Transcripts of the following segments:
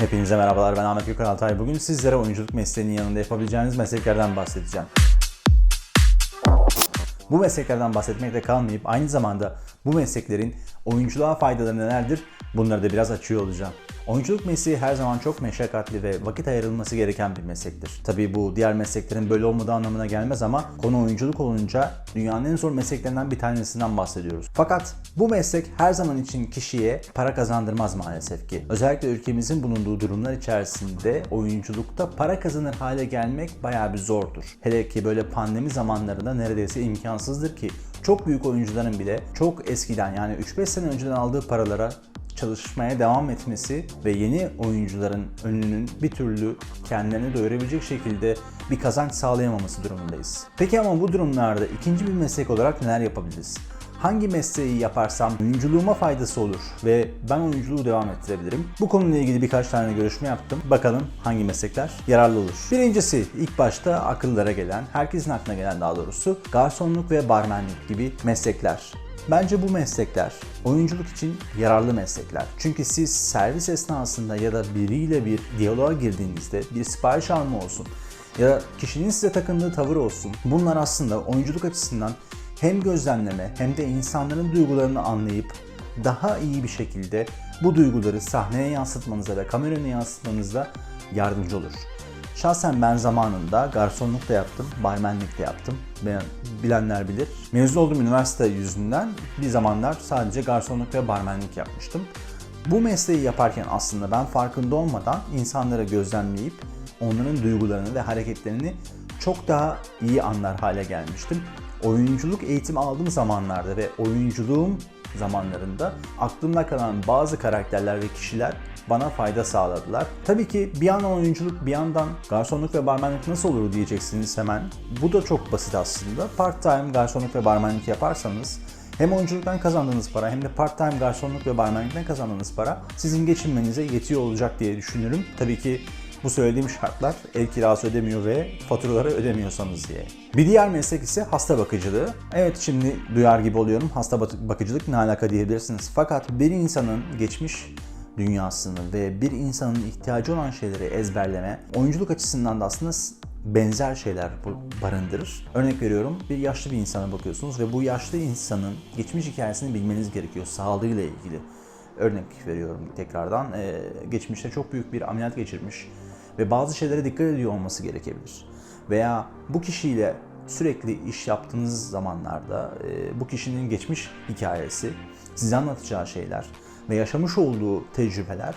Hepinize merhabalar ben Ahmet Gökhan Altay. Bugün sizlere oyunculuk mesleğinin yanında yapabileceğiniz mesleklerden bahsedeceğim. Bu mesleklerden bahsetmekle kalmayıp aynı zamanda bu mesleklerin oyunculuğa faydaları nelerdir bunları da biraz açıyor olacağım. Oyunculuk mesleği her zaman çok meşakkatli ve vakit ayrılması gereken bir meslektir. Tabii bu diğer mesleklerin böyle olmadığı anlamına gelmez ama konu oyunculuk olunca dünyanın en zor mesleklerinden bir tanesinden bahsediyoruz. Fakat bu meslek her zaman için kişiye para kazandırmaz maalesef ki. Özellikle ülkemizin bulunduğu durumlar içerisinde oyunculukta para kazanır hale gelmek bayağı bir zordur. Hele ki böyle pandemi zamanlarında neredeyse imkansızdır ki çok büyük oyuncuların bile çok eskiden yani 3-5 sene önceden aldığı paralara çalışmaya devam etmesi ve yeni oyuncuların önünün bir türlü kendilerini doyurabilecek şekilde bir kazanç sağlayamaması durumundayız. Peki ama bu durumlarda ikinci bir meslek olarak neler yapabiliriz? Hangi mesleği yaparsam oyunculuğuma faydası olur ve ben oyunculuğu devam ettirebilirim? Bu konuyla ilgili birkaç tane görüşme yaptım. Bakalım hangi meslekler yararlı olur. Birincisi ilk başta akıllara gelen, herkesin aklına gelen daha doğrusu garsonluk ve barmenlik gibi meslekler. Bence bu meslekler oyunculuk için yararlı meslekler. Çünkü siz servis esnasında ya da biriyle bir diyaloğa girdiğinizde bir sipariş alma olsun ya da kişinin size takındığı tavır olsun. Bunlar aslında oyunculuk açısından hem gözlemleme hem de insanların duygularını anlayıp daha iyi bir şekilde bu duyguları sahneye yansıtmanıza ve kamera önüne yansıtmanıza yardımcı olur. Şahsen ben zamanında garsonluk da yaptım, barmenlik de yaptım. Ben, bilenler bilir. Mezun olduğum üniversite yüzünden bir zamanlar sadece garsonluk ve barmenlik yapmıştım. Bu mesleği yaparken aslında ben farkında olmadan insanları gözlemleyip onların duygularını ve hareketlerini çok daha iyi anlar hale gelmiştim. Oyunculuk eğitimi aldığım zamanlarda ve oyunculuğum zamanlarında aklımda kalan bazı karakterler ve kişiler bana fayda sağladılar. Tabii ki bir yandan oyunculuk bir yandan garsonluk ve barmenlik nasıl olur diyeceksiniz hemen. Bu da çok basit aslında. Part time garsonluk ve barmenlik yaparsanız hem oyunculuktan kazandığınız para hem de part time garsonluk ve barmenlikten kazandığınız para sizin geçinmenize yetiyor olacak diye düşünürüm. Tabii ki bu söylediğim şartlar ev kirası ödemiyor ve faturaları ödemiyorsanız diye. Bir diğer meslek ise hasta bakıcılığı. Evet şimdi duyar gibi oluyorum. Hasta bakıcılık ne alaka diyebilirsiniz. Fakat bir insanın geçmiş dünyasını ve bir insanın ihtiyacı olan şeyleri ezberleme oyunculuk açısından da aslında benzer şeyler barındırır. Örnek veriyorum bir yaşlı bir insana bakıyorsunuz ve bu yaşlı insanın geçmiş hikayesini bilmeniz gerekiyor sağlığıyla ilgili. Örnek veriyorum tekrardan geçmişte çok büyük bir ameliyat geçirmiş ve bazı şeylere dikkat ediyor olması gerekebilir. Veya bu kişiyle sürekli iş yaptığınız zamanlarda e, bu kişinin geçmiş hikayesi, size anlatacağı şeyler ve yaşamış olduğu tecrübeler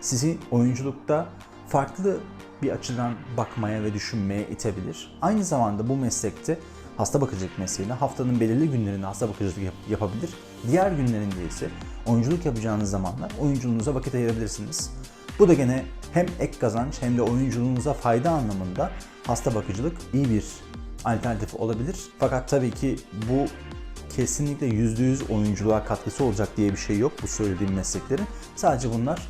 sizi oyunculukta farklı bir açıdan bakmaya ve düşünmeye itebilir. Aynı zamanda bu meslekte hasta bakıcılık mesleğinde haftanın belirli günlerinde hasta bakıcılık yap- yapabilir. Diğer günlerinde ise oyunculuk yapacağınız zamanlar oyunculuğunuza vakit ayırabilirsiniz. Bu da gene hem ek kazanç hem de oyunculuğunuza fayda anlamında hasta bakıcılık iyi bir alternatif olabilir. Fakat tabii ki bu kesinlikle %100 oyunculuğa katkısı olacak diye bir şey yok bu söylediğim mesleklerin. Sadece bunlar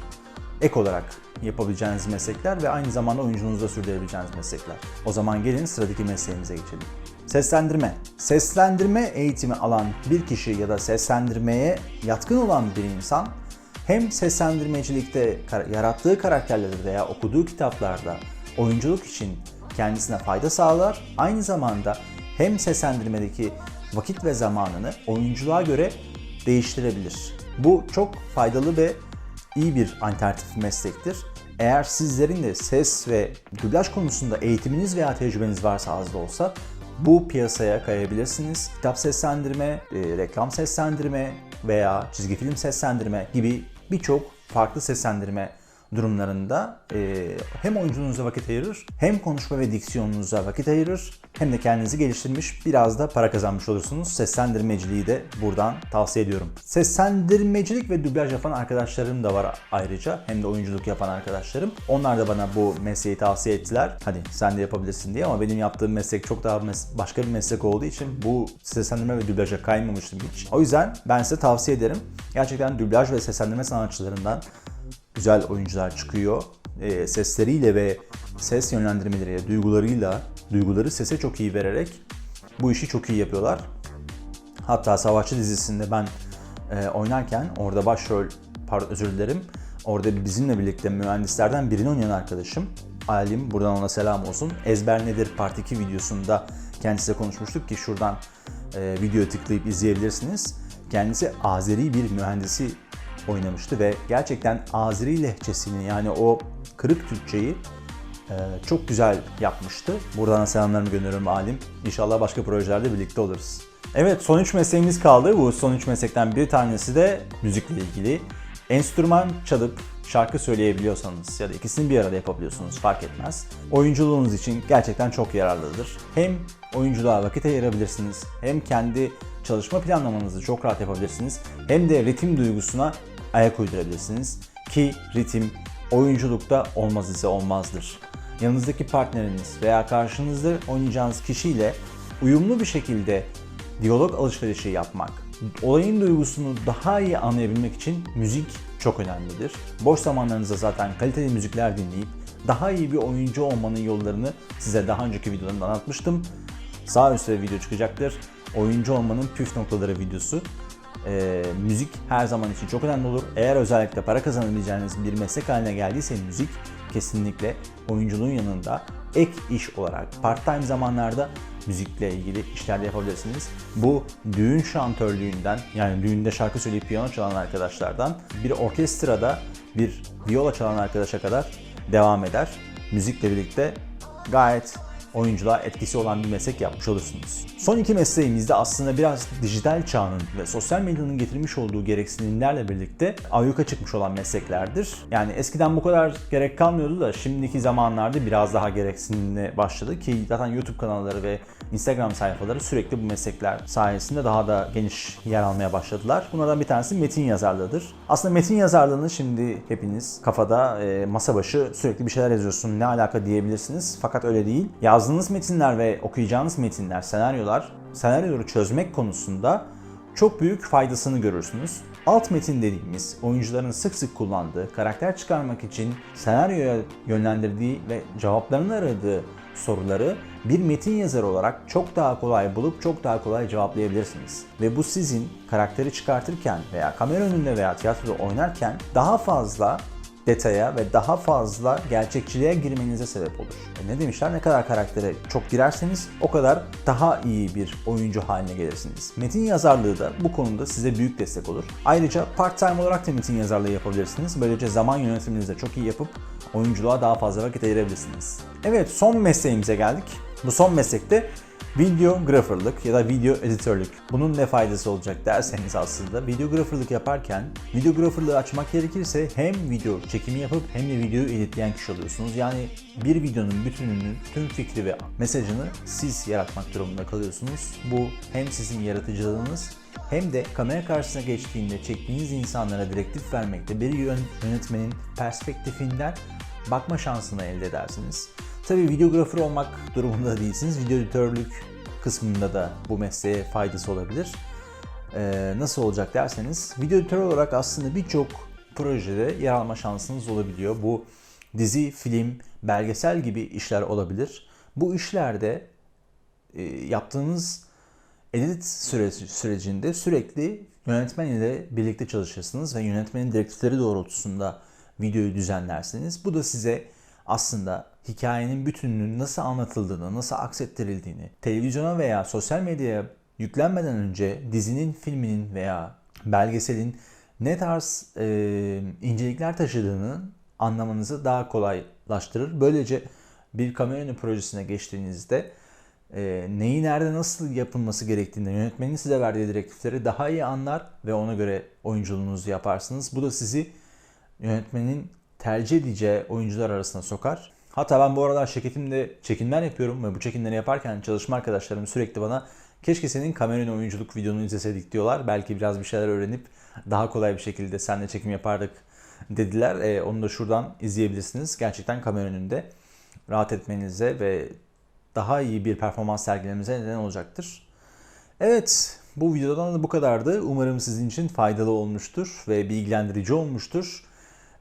ek olarak yapabileceğiniz meslekler ve aynı zamanda oyunculuğunuzu da sürdürebileceğiniz meslekler. O zaman gelin sıradaki mesleğimize geçelim. Seslendirme. Seslendirme eğitimi alan bir kişi ya da seslendirmeye yatkın olan bir insan hem seslendirmecilikte yarattığı karakterleri veya okuduğu kitaplarda oyunculuk için kendisine fayda sağlar. Aynı zamanda hem seslendirmedeki vakit ve zamanını oyunculuğa göre değiştirebilir. Bu çok faydalı ve iyi bir alternatif meslektir. Eğer sizlerin de ses ve dublaj konusunda eğitiminiz veya tecrübeniz varsa az da olsa bu piyasaya kayabilirsiniz. Kitap seslendirme, e, reklam seslendirme veya çizgi film seslendirme gibi birçok farklı seslendirme durumlarında e, hem oyunculuğunuza vakit ayırır, hem konuşma ve diksiyonunuza vakit ayırır, hem de kendinizi geliştirmiş, biraz da para kazanmış olursunuz. Seslendirmeciliği de buradan tavsiye ediyorum. Seslendirmecilik ve dublaj yapan arkadaşlarım da var ayrıca. Hem de oyunculuk yapan arkadaşlarım. Onlar da bana bu mesleği tavsiye ettiler. Hadi sen de yapabilirsin diye ama benim yaptığım meslek çok daha mes- başka bir meslek olduğu için bu seslendirme ve dublaja kaymamıştım hiç. O yüzden ben size tavsiye ederim. Gerçekten dublaj ve seslendirme sanatçılarından güzel oyuncular çıkıyor. E, sesleriyle ve ses yönlendirmeleriyle, duygularıyla, duyguları sese çok iyi vererek bu işi çok iyi yapıyorlar. Hatta Savaşçı dizisinde ben e, oynarken orada başrol, pardon özür dilerim, Orada bizimle birlikte mühendislerden birini oynayan arkadaşım. Alim, buradan ona selam olsun. Ezber Nedir Part 2 videosunda kendisiyle konuşmuştuk ki şuradan e, videoya tıklayıp izleyebilirsiniz. Kendisi Azeri bir mühendisi oynamıştı ve gerçekten Azeri lehçesini yani o kırık Türkçeyi e, çok güzel yapmıştı. Buradan selamlarımı gönderiyorum Alim. İnşallah başka projelerde birlikte oluruz. Evet son 3 mesleğimiz kaldı. Bu son 3 meslekten bir tanesi de müzikle ilgili. Enstrüman çalıp şarkı söyleyebiliyorsanız ya da ikisini bir arada yapabiliyorsunuz fark etmez. Oyunculuğunuz için gerçekten çok yararlıdır. Hem oyunculuğa vakit ayırabilirsiniz hem kendi çalışma planlamanızı çok rahat yapabilirsiniz hem de ritim duygusuna ayak uydurabilirsiniz ki ritim oyunculukta olmaz ise olmazdır. Yanınızdaki partneriniz veya karşınızda oynayacağınız kişiyle uyumlu bir şekilde diyalog alışverişi yapmak, olayın duygusunu daha iyi anlayabilmek için müzik çok önemlidir. Boş zamanlarınızda zaten kaliteli müzikler dinleyip daha iyi bir oyuncu olmanın yollarını size daha önceki videolarımda anlatmıştım. Sağ üstte video çıkacaktır. Oyuncu olmanın püf noktaları videosu. Ee, müzik her zaman için çok önemli olur. Eğer özellikle para kazanabileceğiniz bir meslek haline geldiyse müzik kesinlikle oyunculuğun yanında ek iş olarak part time zamanlarda müzikle ilgili işler de yapabilirsiniz. Bu düğün şantörlüğünden yani düğünde şarkı söyleyip piyano çalan arkadaşlardan bir orkestrada bir viola çalan arkadaşa kadar devam eder. Müzikle birlikte gayet oyunculuğa etkisi olan bir meslek yapmış olursunuz. Son iki mesleğimizde aslında biraz dijital çağın ve sosyal medyanın getirmiş olduğu gereksinimlerle birlikte ayyuka çıkmış olan mesleklerdir. Yani eskiden bu kadar gerek kalmıyordu da şimdiki zamanlarda biraz daha gereksinimli başladı ki zaten YouTube kanalları ve Instagram sayfaları sürekli bu meslekler sayesinde daha da geniş yer almaya başladılar. Bunlardan bir tanesi metin yazarlığıdır. Aslında metin yazarlığını şimdi hepiniz kafada e, masa başı sürekli bir şeyler yazıyorsun ne alaka diyebilirsiniz. Fakat öyle değil. Yazdığınız metinler ve okuyacağınız metinler, senaryolar, senaryoları çözmek konusunda çok büyük faydasını görürsünüz. Alt metin dediğimiz oyuncuların sık sık kullandığı, karakter çıkarmak için senaryoya yönlendirdiği ve cevaplarını aradığı soruları bir metin yazarı olarak çok daha kolay bulup çok daha kolay cevaplayabilirsiniz. Ve bu sizin karakteri çıkartırken veya kamera önünde veya tiyatroda oynarken daha fazla detaya ve daha fazla gerçekçiliğe girmenize sebep olur. E ne demişler? Ne kadar karaktere çok girerseniz o kadar daha iyi bir oyuncu haline gelirsiniz. Metin yazarlığı da bu konuda size büyük destek olur. Ayrıca part-time olarak da metin yazarlığı yapabilirsiniz. Böylece zaman yönetiminizi de çok iyi yapıp oyunculuğa daha fazla vakit ayırabilirsiniz. Evet son mesleğimize geldik. Bu son meslekte videographerlık ya da video editörlük. Bunun ne faydası olacak derseniz aslında videographerlık yaparken videographerlığı açmak gerekirse hem video çekimi yapıp hem de videoyu editleyen kişi oluyorsunuz. Yani bir videonun bütününü, tüm fikri ve mesajını siz yaratmak durumunda kalıyorsunuz. Bu hem sizin yaratıcılığınız hem de kamera karşısına geçtiğinde çektiğiniz insanlara direktif vermekte bir yönetmenin perspektifinden bakma şansını elde edersiniz. Tabii videografer olmak durumunda değilsiniz. Video editörlük kısmında da bu mesleğe faydası olabilir. Ee, nasıl olacak derseniz video editör olarak aslında birçok projede yer alma şansınız olabiliyor. Bu dizi, film, belgesel gibi işler olabilir. Bu işlerde e, yaptığınız edit süreci, sürecinde sürekli yönetmen ile birlikte çalışırsınız ve yönetmenin direktifleri doğrultusunda videoyu düzenlersiniz. Bu da size aslında hikayenin bütününün nasıl anlatıldığını, nasıl aksettirildiğini, televizyona veya sosyal medyaya yüklenmeden önce dizinin, filminin veya belgeselin ne tarz e, incelikler taşıdığını anlamanızı daha kolaylaştırır. Böylece bir kamera önü projesine geçtiğinizde e, neyi nerede nasıl yapılması gerektiğini yönetmenin size verdiği direktifleri daha iyi anlar ve ona göre oyunculuğunuzu yaparsınız. Bu da sizi yönetmenin tercih edeceği oyuncular arasına sokar. Hatta ben bu aralar şirketimde çekimler yapıyorum ve bu çekimleri yaparken çalışma arkadaşlarım sürekli bana keşke senin kamera oyunculuk videonu izleseydik diyorlar. Belki biraz bir şeyler öğrenip daha kolay bir şekilde seninle çekim yapardık dediler. E, onu da şuradan izleyebilirsiniz. Gerçekten kamera önünde rahat etmenize ve daha iyi bir performans sergilemenize neden olacaktır. Evet, bu videodan da bu kadardı. Umarım sizin için faydalı olmuştur ve bilgilendirici olmuştur.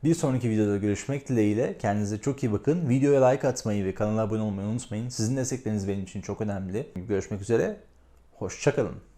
Bir sonraki videoda görüşmek dileğiyle. Kendinize çok iyi bakın. Videoya like atmayı ve kanala abone olmayı unutmayın. Sizin destekleriniz benim için çok önemli. Görüşmek üzere. Hoşçakalın.